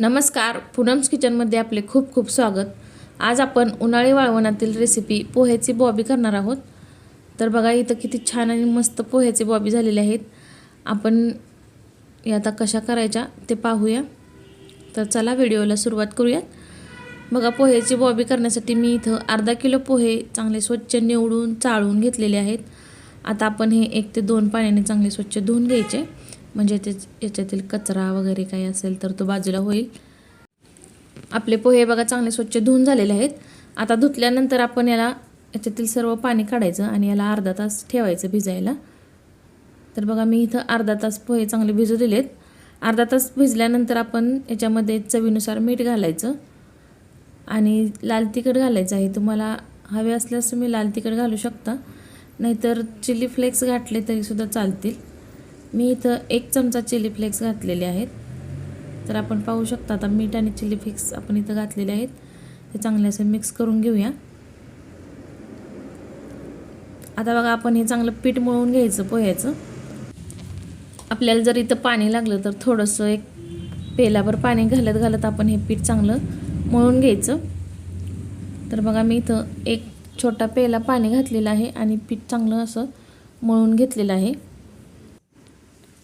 नमस्कार पूनम्स किचनमध्ये आपले खूप खूप स्वागत. आज आपण उन्हाळी वाळवणातील रेसिपी पोह्याची बॉबी करणार आहोत. तर बघा इथं किती छान आणि मस्त पोह्याचे बॉबी झालेले आहेत. आपण या आता कशा करायच्या ते पाहूया. तर चला व्हिडिओला सुरुवात करूयात. बघा पोह्याची बॉबी करण्यासाठी मी इथं अर्धा किलो पोहे चांगले स्वच्छ निवडून चाळून घेतलेले आहेत. आता आपण हे एक ते दोन पाण्याने चांगले स्वच्छ धुवून घ्यायचे. म्हणजे ते याच्यातील कचरा वगैरे काही असेल तर तो बाजूला होईल. आपले पोहे बघा चांगले स्वच्छ धुवून झालेले आहेत. आता धुतल्यानंतर आपण याला याच्यातील सर्व पाणी काढायचं आणि याला अर्धा तास ठेवायचं भिजायला. तर बघा मी इथं अर्धा तास पोहे चांगले भिजू दिलेत. अर्धा तास भिजल्यानंतर आपण याच्यामध्ये चवीनुसार मीठ घालायचं. आणि लाल तिखट घालायचं आहे. तुम्हाला हवे असल्यास तुम्ही लाल तिखट घालू शकता. नाहीतर चिली फ्लेक्स घातले तरीसुद्धा चालतील. मी इथं एक चमचा चिली फ्लेक्स घातलेले आहेत. तर आपण पाहू शकता आता मीठ आणि चिली फ्लेक्स आपण इथं घातलेले आहेत. ते चांगले असे मिक्स करून घेऊया. आता बघा आपण हे चांगलं पीठ मळून घ्यायचं पोह्याचं. आपल्याला जर इथं पाणी लागलं तर थोडंसं एक पेलाभर पाणी घालत घालत आपण हे पीठ चांगलं मळून घ्यायचं. तर बघा मी इथं एक छोटा पेला पाणी घातलेलं आहे आणि पीठ चांगलं असं मळून घेतलेलं आहे.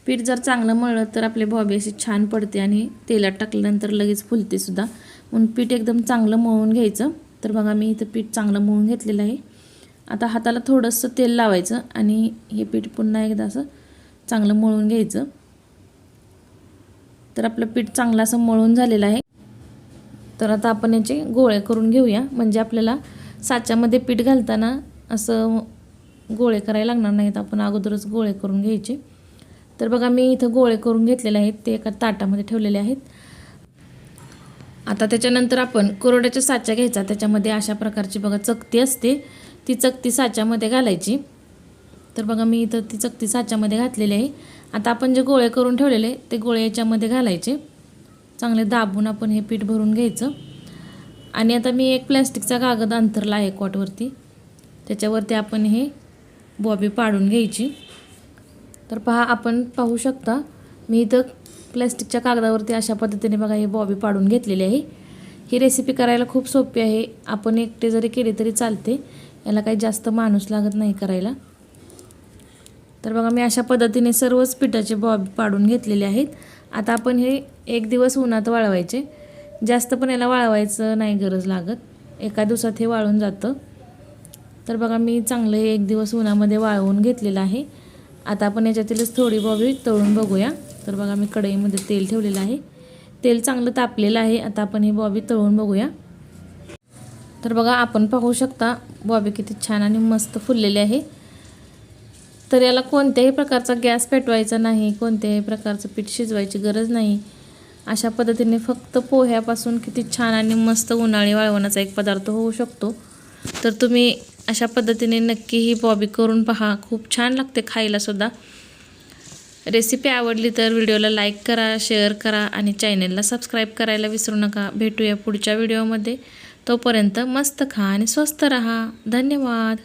पीठ जर चांगलं मळलं तर आपले बॉबी अशी छान पडते आणि तेलात टाकल्यानंतर लगेच फुलते सुद्धा. म्हणून पीठ एकदम चांगलं मळून घ्यायचं. तर बघा मी इथं पीठ चांगलं मळून घेतलेलं आहे. आता हाताला थोडंसं तेल लावायचं आणि हे पीठ पुन्हा एकदा असं चांगलं मळून घ्यायचं. तर आपलं पीठ चांगलं असं मळून झालेलं आहे. तर आता आपण याचे गोळे करून घेऊया. म्हणजे आपल्याला साच्यामध्ये पीठ घालताना असं गोळे करायला लागणार नाहीत. आपण अगोदरच गोळे करून घ्यायचे. तर बघा मी इथं गोळे करून घेतलेले आहेत. ते एका ताटामध्ये ठेवलेले आहेत. आता त्याच्यानंतर आपण कोरोड्याच्या साच्या घ्यायचा. त्याच्यामध्ये अशा प्रकारची बघा चकती असते. ती चकती साच्यामध्ये घालायची. तर बघा मी इथं ती चकती साच्यामध्ये घातलेली आहे. आता आपण जे गोळे करून ठेवलेले ते गोळे याच्यामध्ये घालायचे. चांगले दाबून आपण हे पीठ भरून घ्यायचं. आणि आता मी एक प्लॅस्टिकचा कागद अंतरला आहे कॉटवरती त्याच्यावरती आपण हे बॉबी पाडून घ्यायची. तर पहा आपण पाहू शकता मी इथं प्लॅस्टिकच्या कागदावरती अशा पद्धतीने बघा हे बॉबी पाडून घेतलेली आहे. ही रेसिपी करायला खूप सोपी आहे. आपण एकटे जरी केली तरी चालते. याला काही जास्त माणूस लागत नाही करायला. तर बघा मी अशा पद्धतीने सर्वच पिठाचे बॉबी पाडून घेतलेले आहेत. आता आपण हे एक दिवस उन्हात वाळवायचे. जास्त पण याला वाळवायचं नाही गरज लागत. एका दिवसात हे वाळून जातं. तर बघा मी चांगलं हे एक दिवस उन्हामध्ये वाळवून घेतलेलं आहे. आता आपण याच्यातीलच थोडी बॉबी तळून बघूया. तर बघा मी कढईमध्ये तेल ठेवलेलं आहे. तेल चांगलं तापलेलं आहे. आता आपण ही बॉबी तळून बघूया. तर बघा आपण पाहू शकता बॉबी किती छान आणि मस्त फुललेली आहे. तर याला कोणत्याही प्रकारचा गॅस पेटवायचा नाही कोणत्याही प्रकारचं पीठ शिजवायची गरज नाही. अशा पद्धतीने फक्त पोह्यापासून किती छान आणि मस्त उन्हाळी वाळवण्याचा एक पदार्थ होऊ शकतो. तर तुम्ही अशा पद्धतीने नक्की ही बॉबी करून पहा. खूप छान लागते खायलासुद्धा रेसिपी आवडली तर व्हिडिओला लाईक करा शेअर करा आणि चॅनेलला सबस्क्राईब करायला विसरू नका. भेटूया पुढच्या व्हिडिओमध्ये तोपर्यंत मस्त खा आणि स्वस्त रहा. धन्यवाद.